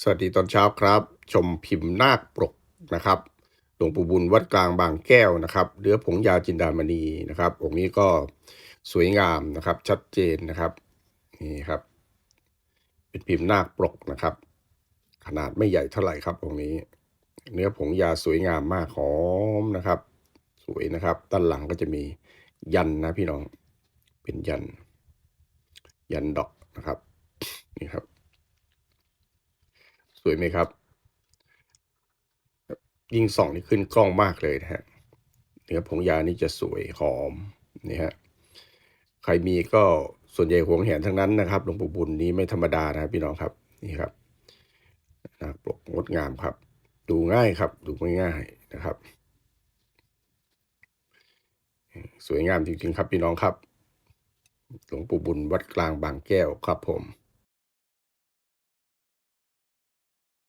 สวัสดีตอนเช้าครับ ชมพิมพ์นาคปรกนะครับหลวงปู่บุญวัดกลางบางแก้วนะครับเนื้อผงยาจินดามณีนะครับองค์นี้ก็สวยงามนะครับ ชัดเจนนะครับนี่ครับ เป็นพิมพ์นาคปรกนะครับ ขนาดไม่ใหญ่เท่าไหร่ครับองค์นี้ เนื้อผงยาสวยงามมากหอมนะครับ สวยนะครับด้านหลังก็จะมียันนะพี่น้องเป็นยัน ยันดอกนะครับนี่ครับ สวยไหมครับ ยิ่งส่องนี่ขึ้นกล้องมากเลยนะฮะเนื้อผงยานี่จะสวยหอมนี่ฮะใครมีก็ส่วนใหญ่หวงแหนทั้งนั้นนะครับหลวงปู่บุญนี้ไม่ธรรมดานะพี่น้องครับนี่ครับนาคปลกงดงามครับ ดูง่ายครับ ดูง่ายๆนะครับ สวยงามจริงๆครับพี่น้องครับ หลวงปู่บุญวัดกลางบางแก้วครับผม